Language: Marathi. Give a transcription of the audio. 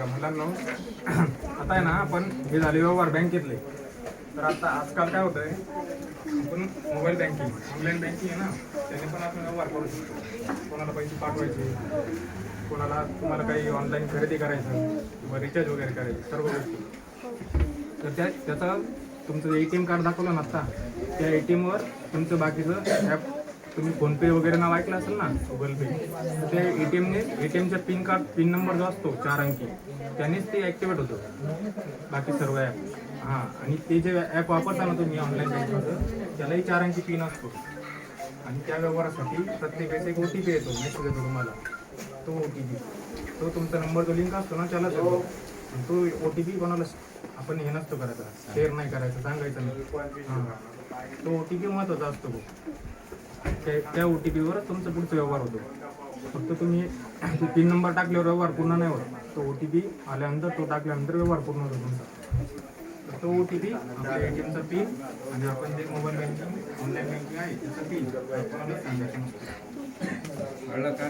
का मुलांना. आता आहे ना आपण हे झाले व्यवहार बँकेतले. तर आता आजकाल काय होतंय आपण मोबाईल बँकिंग ऑनलाईन बँकिंग आहे ना त्याने पण आपण व्यवहार करू शकतो. कोणाला पैसे पाठवायचे कोणाला तुम्हाला काही ऑनलाईन खरेदी करायचं किंवा रिचार्ज वगैरे करायचं सर्व गोष्टी. तर त्या त्याचा तुमचं ए टी एम कार्ड दाखवलं ना आत्ता त्या ए टी एमवर तुमचं बाकीचं ॲप तुम्ही फोनपे वगैरे नाव ऐकलं असेल ना गुगल पे ते ए टी एमने ए टी एमचा पिन कार्ड पिन नंबर जो असतो चार अंकी त्यानेच ते ॲक्टिवेट होतं. बाकी सर्व ॲप हां आणि ते जे ॲप वापरता ना तुम्ही ऑनलाईन बँकिंगचं त्यालाही चार अंकी पिन असतो. आणि त्या व्यवहारासाठी प्रत्येक वेळेस एक ओ टी पी येतो मेसेज येतो तुम्हाला. तो ओ टी पी तो तुमचा नंबर जो लिंक असतो ना त्यालाच येतो आणि तो ओ टी पी कोणाला आपण हे नसतो करायचा. शेअर नाही करायचं सांगायचं नाही. हां. तो ओ टी पी महत्त्वाचा असतो. त्या त्या ओ टी पीवर तुमचा पुढचा व्यवहार होतो. फक्त तुम्ही पिन नंबर टाकल्यावर व्यवहार पूर्ण नाही होत. तो ओ टी पी आल्यानंतर तो टाकल्यानंतर व्यवहार पूर्ण होतो तुमचा. तो ओ टी पी आपल्या ए टी एमचा पिन आणि आपण जे मोबाईल बँकिंग ऑनलाईन बँकिंग आहे त्याचा पिन ट्रान्झॅक्शन कळलं का?